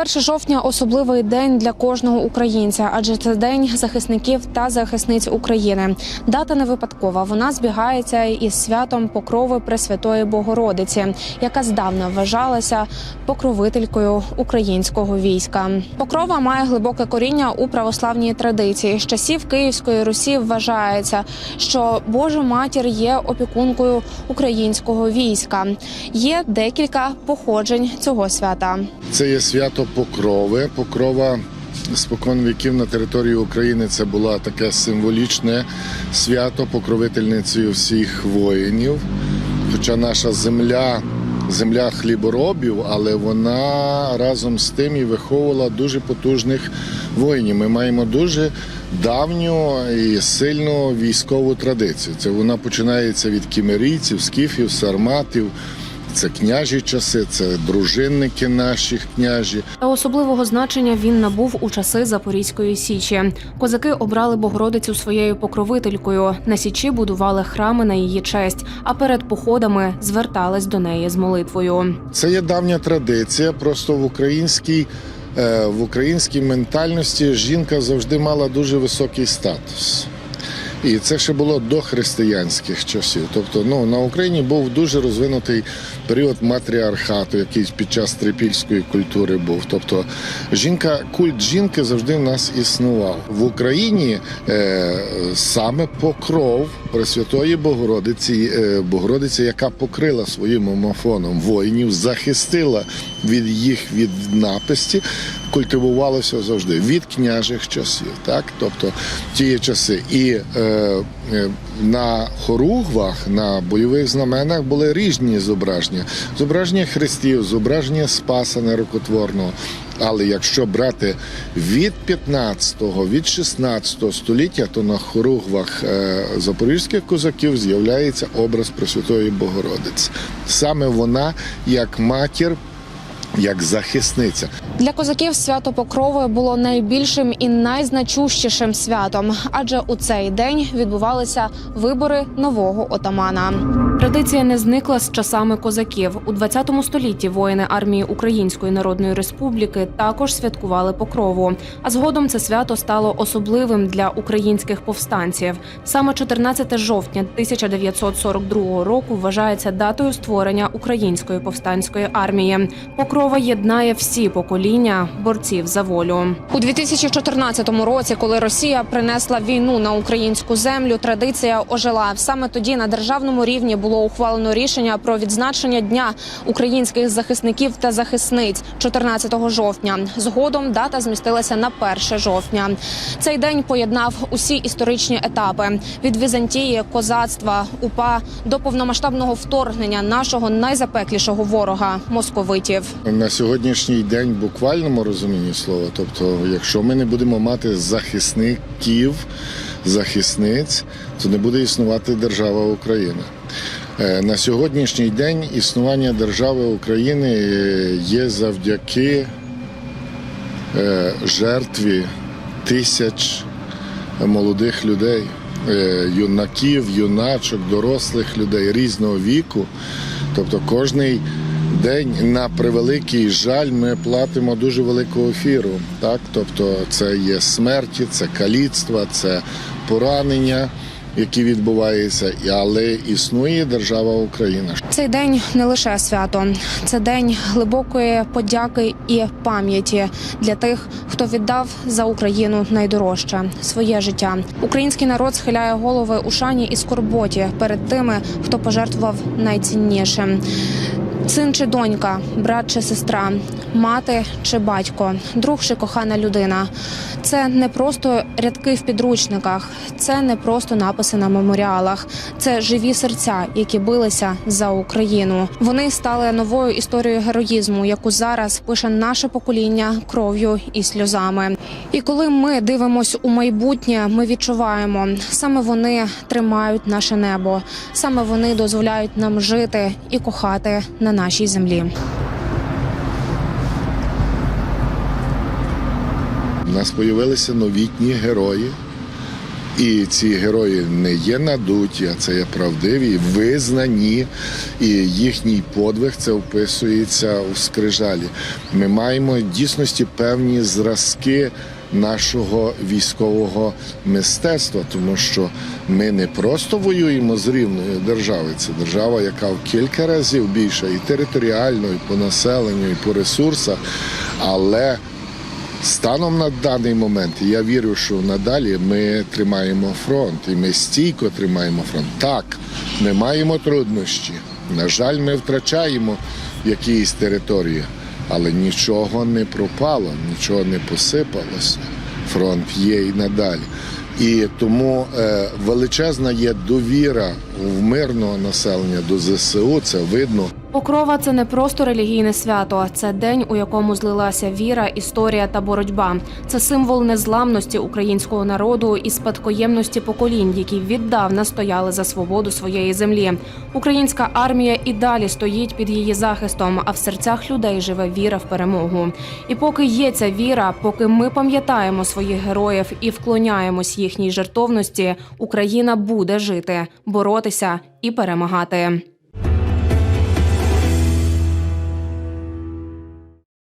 1 жовтня особливий день для кожного українця, адже це день захисників та захисниць України. Дата не випадкова. Вона збігається із святом Покрови Пресвятої Богородиці, яка здавна вважалася покровителькою українського війська. Покрова має глибоке коріння у православній традиції. З часів Київської Русі вважається, що Божа матір є опікункою українського війська. Є декілька походжень цього свята. Це є свято Покрови. Покрова спокон віків на території України це було таке символічне свято покровительницею всіх воїнів. Хоча наша земля, земля хліборобів, але вона разом з тим і виховувала дуже потужних воїнів. Ми маємо дуже давню і сильну військову традицію. Це вона починається від кімерійців, скіфів, сарматів. Це княжі часи, це дружинники наших княжі. Та особливого значення він набув у часи Запорізької січі. Козаки обрали Богородицю своєю покровителькою. На січі будували храми на її честь, а перед походами звертались до неї з молитвою. Це є давня традиція. Просто в українській, е, в українській ментальності жінка завжди мала дуже високий статус. І це ще було до християнських часів. Тобто, ну на Україні був дуже розвинутий період матріархату, який під час трипільської культури був. Тобто, жінка, культ жінки завжди в нас існував в Україні. Е, саме покров Пресвятої Богородиці, е, Богородиці, яка покрила своїм омофоном воїнів, захистила від їх від написті, культивувалося завжди від княжих часів. Так, тобто ті часи і е, е, на хоругвах, на бойових знаменах були різні зображення: зображення хрестів, зображення Спаса нерукотворного. Але якщо брати від 15-го, від 16 століття, то на хоругвах е, запорізьких козаків з'являється образ Пресвятої Богородиці. Саме вона, як матір, як захисниця. Для козаків свято Покрови було найбільшим і найзначущішим святом, адже у цей день відбувалися вибори нового отамана. Традиція не зникла з часами козаків. У 20 столітті воїни армії Української Народної Республіки також святкували Покрову. А згодом це свято стало особливим для українських повстанців. Саме 14 жовтня 1942 року вважається датою створення української повстанської армії. Покрова єднає всі покоління борців за волю. У 2014 році, коли Росія принесла війну на українську землю, традиція ожила. Саме тоді на державному рівні було ухвалено рішення про відзначення дня українських захисників та захисниць 14 жовтня. Згодом дата змістилася на 1 жовтня. Цей день поєднав усі історичні етапи від Візантії, козацтва, упа до повномасштабного вторгнення нашого найзапеклішого ворога московитів. На сьогоднішній день, в буквальному розумінні слова, тобто, якщо ми не будемо мати захисників, захисниць, то не буде існувати держава Україна. Е, На сьогоднішній день існування держави України є завдяки е, жертві тисяч молодих людей, е, юнаків, юначок, дорослих людей різного віку. Тобто кожний день на превеликий жаль ми платимо дуже велику ефіру. Так? Тобто це є смерті, це каліцтва, це поранення. Які відбуваються, але існує держава Україна. Цей день не лише свято, це день глибокої подяки і пам'яті для тих, хто віддав за Україну найдорожче своє життя. Український народ схиляє голови у шані і скорботі перед тими, хто пожертвував найціннішим. Син чи донька, брат чи сестра, мати чи батько, друг чи кохана людина. Це не просто рядки в підручниках, це не просто написи на меморіалах. Це живі серця, які билися за Україну. Вони стали новою історією героїзму, яку зараз пише наше покоління кров'ю і сльозами. І коли ми дивимося у майбутнє, ми відчуваємо саме вони тримають наше небо, саме вони дозволяють нам жити і кохати на нашій землі. У нас з'явилися новітні герої, І ці герої не є надуті, а це є правдиві, визнані, і їхній подвиг це вписується у скрижалі. Ми маємо в дійсності певні зразки нашого військового мистецтва, тому що ми не просто воюємо з рівною державою, це держава, яка в кілька разів більша і територіально, і по населенню, і по ресурсах, але Станом на даний момент я вірю, що надалі ми тримаємо фронт, і ми стійко тримаємо фронт. Так, ми маємо труднощі. На жаль, ми втрачаємо якісь території, але нічого не пропало, нічого не посипалося. Фронт є і надалі. І тому е, величезна є довіра в мирного населення до ЗСУ. Це видно Покрова це не просто релігійне свято, це день, у якому злилася віра, історія та боротьба. Це символ незламності українського народу і спадкоємності поколінь, які віддавна стояли за свободу своєї землі. Українська армія і далі стоїть під її захистом, а в серцях людей живе віра в перемогу. І поки є ця віра, поки ми пам'ятаємо своїх героїв і вклоняємось їхній жертовності, Україна буде жити, боротися і перемагати.